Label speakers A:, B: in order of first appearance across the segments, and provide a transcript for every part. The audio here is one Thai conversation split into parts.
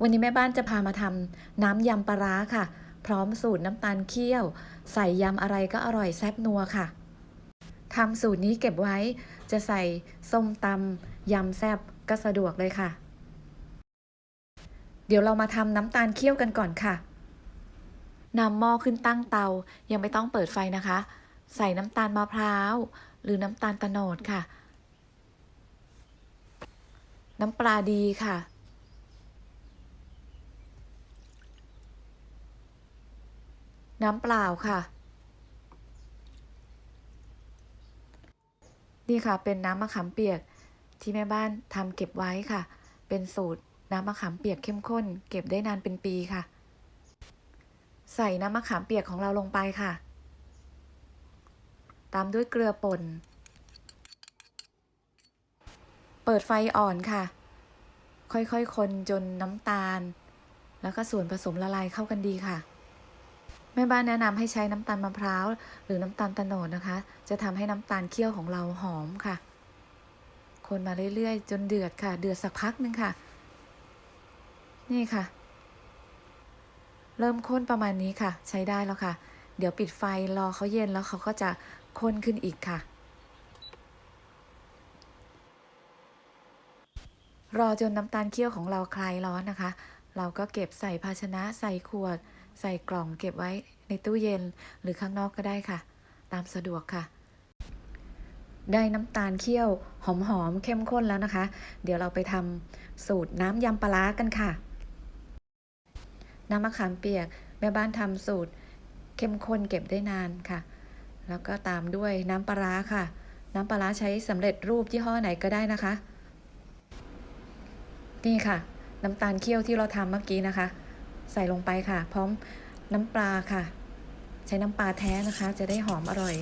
A: วันนี้แม่บ้านจะพามาทำน้ำยำปลาร้าค่ะ พร้อมสูตรน้ำตาลเคี่ยว ใส่ยำอะไรก็อร่อยแซ่บนัวค่ะทำสูตรนี้เก็บไว้จะใส่ส้มตำยำแซ่บก็สะดวกเลยค่ะ เดี๋ยวเรามาทำน้ำตาลเคี่ยวกันก่อนค่ะนำหม้อขึ้นตั้งเตายังไม่ต้องเปิดไฟนะคะ ใส่น้ำตาลมะพร้าว หรือน้ำตาลตะโนดค่ะ น้ำปลาดีค่ะ น้ำเปล่าค่ะ นี่ค่ะเป็นน้ำมะขามเปียกที่แม่บ้านทำเก็บไว้ค่ะ เป็นสูตรน้ำมะขามเปียกเข้มข้น เก็บได้นานเป็นปีค่ะ ใส่น้ำมะขามเปียกของเราลงไปค่ะ ตามด้วยเกลือป่น เปิดไฟอ่อนค่ะ ค่อยๆ คนจนน้ำตาล แล้วก็ส่วนผสมละลายเข้ากันดีค่ะ แม่บ้านแนะนำให้ใช้น้ำตาลมะพร้าว หรือน้ำตาลตะโนดนะคะ จะทำให้น้ำตาลเคี่ยวของเราหอมค่ะ คนมาเรื่อยๆ จนเดือดค่ะ เดือดสักพักหนึงค่ะ นี่ค่ะ เริ่มข้นประมาณนี้ค่ะ ใช้ได้แล้วค่ะ เดี๋ยวปิดไฟรอเขาเย็นแล้วเขาก็จะข้นขึ้นอีกค่ะ รอจนน้ำตาลเคี่ยวของเราคลายร้อนนะคะ เราก็เก็บใส่ภาชนะใส่ขวด ใส่กล่องเก็บไว้ในตู้เย็นหรือข้างนอกก็ได้ค่ะ ตามสะดวกค่ะ ได้น้ำตาลเคี่ยวหอมๆเข้มข้นแล้วนะคะ เดี๋ยวเราไปทำสูตรน้ำยำปลาร้ากันค่ะ น้ำมะขามเปียกแม่บ้านทำสูตรเข้มข้นเก็บได้นานค่ะ แล้วก็ตามด้วยน้ำปลาร้าค่ะ น้ำปลาร้าใช้สำเร็จรูปยี่ห้อไหนก็ได้นะคะ นี่ค่ะ น้ำตาลเคี่ยวที่เราทำเมื่อกี้นะคะ ใส่ลงไปค่ะ พร้อมน้ำปลาค่ะ ใช้น้ำปลาแท้นะคะ จะได้หอมอร่อย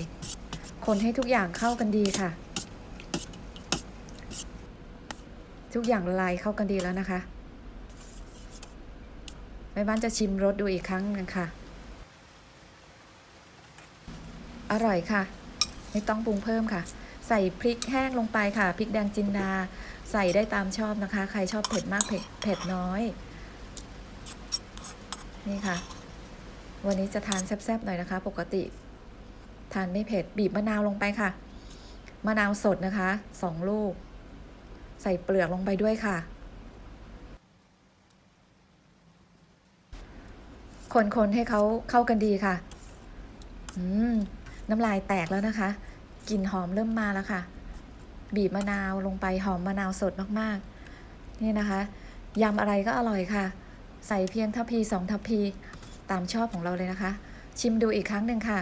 A: คนให้ทุกอย่างเข้ากันดีค่ะ ทุกอย่างละลายเข้ากันดีแล้วนะคะแม่บ้านจะชิมรสดูอีกครั้งหนึงค่ะ อร่อยค่ะ ไม่ต้องปรุงเพิ่มค่ะ ใส่พริกแห้งลงไปค่ะ พริกแดงจินดา ใส่ได้ตามชอบนะคะ ใครชอบเผ็ดมากเผ็ดเผ็ดน้อย นี่ค่ะ วันนี้จะทานแซ่บๆหน่อยนะคะ ปกติ ทานไม่เผ็ดบีบมะนาวลงไปค่ะ มะนาวสดนะคะสองลูก ใส่เปลือกลงไปด้วยค่ะ คนๆให้เขาเข้ากันดีค่ะ อืม น้ำลายแตกแล้วนะคะกลิ่นหอมเริ่มมาแล้วค่ะ บีบมะนาวลงไปหอมมะนาวสดมากๆ นี่นะคะยำอะไรก็อร่อยค่ะ ใส่เพียงทัพพีสองทัพพีตามชอบของเราเลยนะคะ ชิมดูอีกครั้งหนึ่งค่ะ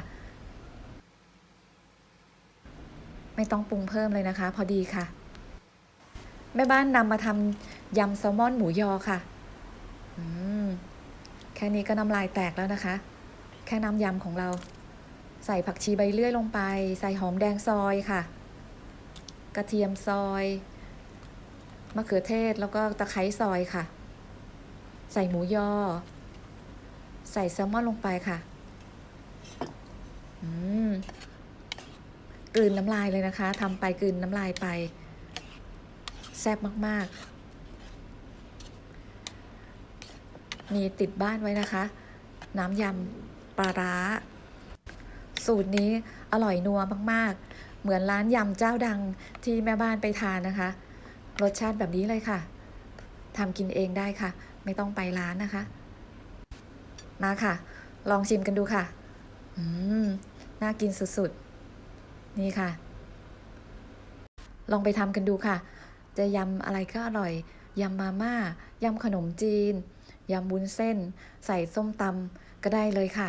A: ไม่ต้องปรุงเพิ่มเลยนะคะ พอดีค่ะ แม่บ้านนำมาทำยำแซลมอนหมูยอค่ะแค่นี้ก็น้ำลายแตกแล้วนะคะ แค่น้ำยำของเรา ใส่ผักชีใบเลื่อยลงไป ใส่หอมแดงซอยค่ะ กระเทียมซอยมะเขือเทศแล้วก็ตะไคร้ซอยค่ะ ใส่หมูยอ ใส่แซลมอนลงไปค่ะ อืมกลืนน้ำลายเลยนะคะทำไปกลืนน้ำลายไป แซ่บมาก ๆ มีติดบ้านไว้นะคะ น้ำยำปลาร้า สูตรนี้อร่อยนัวมาก ๆ เหมือนร้านยำเจ้าดังที่แม่บ้านไปทานนะคะ รสชาติแบบนี้เลยค่ะทำกินเองได้ค่ะ ไม่ต้องไปร้านนะคะ มาค่ะ ลองชิมกันดูค่ะ อืม น่ากินสุดๆ นี่ค่ะ ลองไปทำกันดูค่ะ จะยำอะไรก็อร่อย ยำมาม่า ยำขนมจีน ยำบุ้นเส้น ใส่ส้มตำก็ได้เลยค่ะ